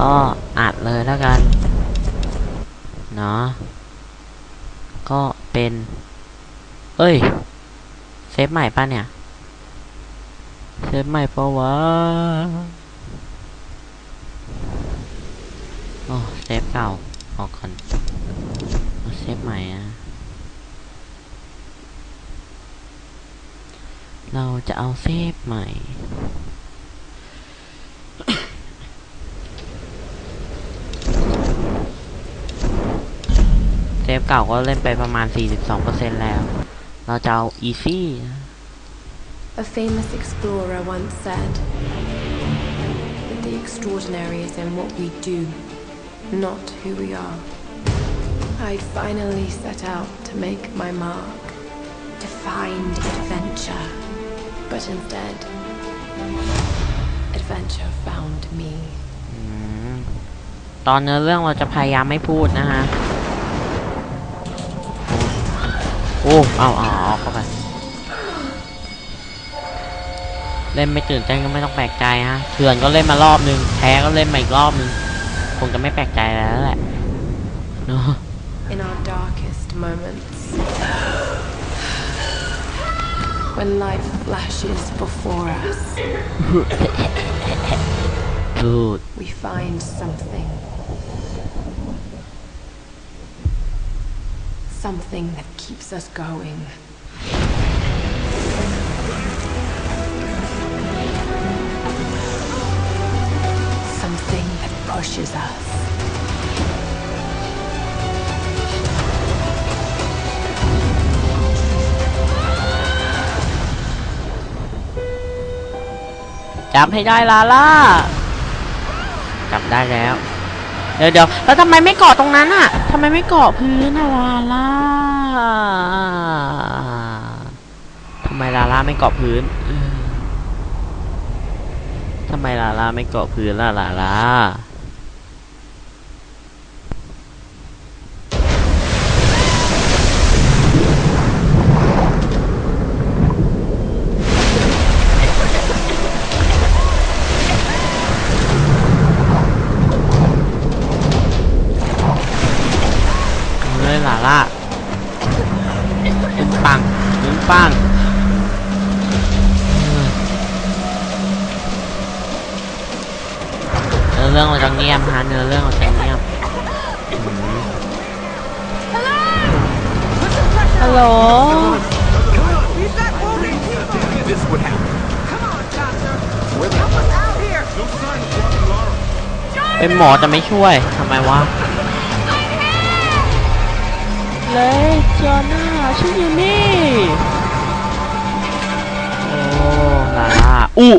ก็อัดเลยแล้วกันเนาะก็เป็น เอ้ย เซฟใหม่ป่ะเนี่ย เซฟใหม่ปะวะโอ้เซฟเก่า ออกก่อนเอาเซฟใหม่อะเราจะเอาเซฟใหม่ ฟเก่าก็เล่นไปประมาณ 42%แล้ว เราจะเอา easy นะ A famous explorer once said that the extraordinary is in what we do, not who we are. I'd finally set out to make my mark, to find adventure. But instead, adventure found me. อืมตอนเนื้อเรื่องเราจะพยายามไม่พูดนะฮะ โอ้เอาเอาเอาเข้าไปเล่นไม่ตื่นเต้นก็ไม่ต้องแปลกใจฮะเถื่อนก็เล่นมารอบนึงแพ้ก็เล่นมาอีกรอบนึงคงจะไม่แปลกใจแล้วแหละเนาะ In our darkest moments, when life flashes before us, พูด we find something. Something that keeps us going. Something that pushes us. จับให้ได้ลาล่าจับได้แล้ว เดี๋ยวเดี๋ยวแล้วทำไมไม่เกาะตรงนั้นอะทำไมไม่เกาะพื้นอะลาล่าทำไมลาล่าไม่เกาะพื้นทำไมลาล่าไม่เกาะพื้นล่ะลาล่า ปึ้งปังเนื้อเรื่องเราจะเงียบฮะเนื้อเรื่องเราจะเงียบอืมฮัลโหล This would happen. Come on, doctor. Where the hell out here? No sign of Dr. Lara. เป็นหมอจะไม่ช่วยทำไมวะ เลยจอหน้าฉันอยู่นี่ โอ้ลาอู้